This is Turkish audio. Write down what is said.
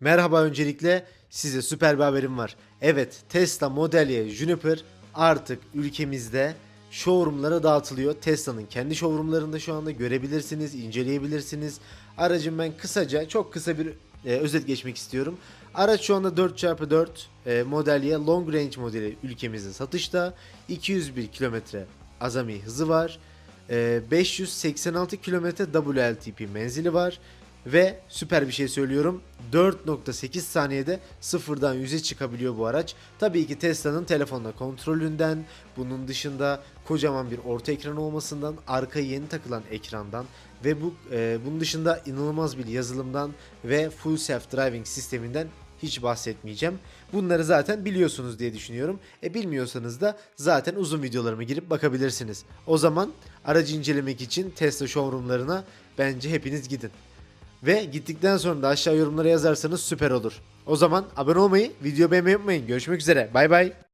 Merhaba öncelikle size süper bir haberim var. Evet Tesla Model Y Juniper artık ülkemizde showroomlara dağıtılıyor. Tesla'nın kendi showroomlarında şu anda görebilirsiniz, inceleyebilirsiniz. Aracın ben kısaca çok kısa bir e, özet geçmek istiyorum. Araç şu anda 4x4 e, Model Y Long Range modeli ülkemizde satışta. 201 kilometre azami hızı var. E, 586 kilometre WLTP menzili var. Ve süper bir şey söylüyorum. 4.8 saniyede sıfırdan 100'e çıkabiliyor bu araç. Tabii ki Tesla'nın telefonla kontrolünden, bunun dışında kocaman bir orta ekran olmasından, arka yeni takılan ekrandan ve bu e, bunun dışında inanılmaz bir yazılımdan ve full self driving sisteminden hiç bahsetmeyeceğim. Bunları zaten biliyorsunuz diye düşünüyorum. E bilmiyorsanız da zaten uzun videolarıma girip bakabilirsiniz. O zaman aracı incelemek için Tesla showroomlarına bence hepiniz gidin. Ve gittikten sonra da aşağı yorumlara yazarsanız süper olur. O zaman abone olmayı, video beğenmeyi unutmayın. Görüşmek üzere. Bay bay.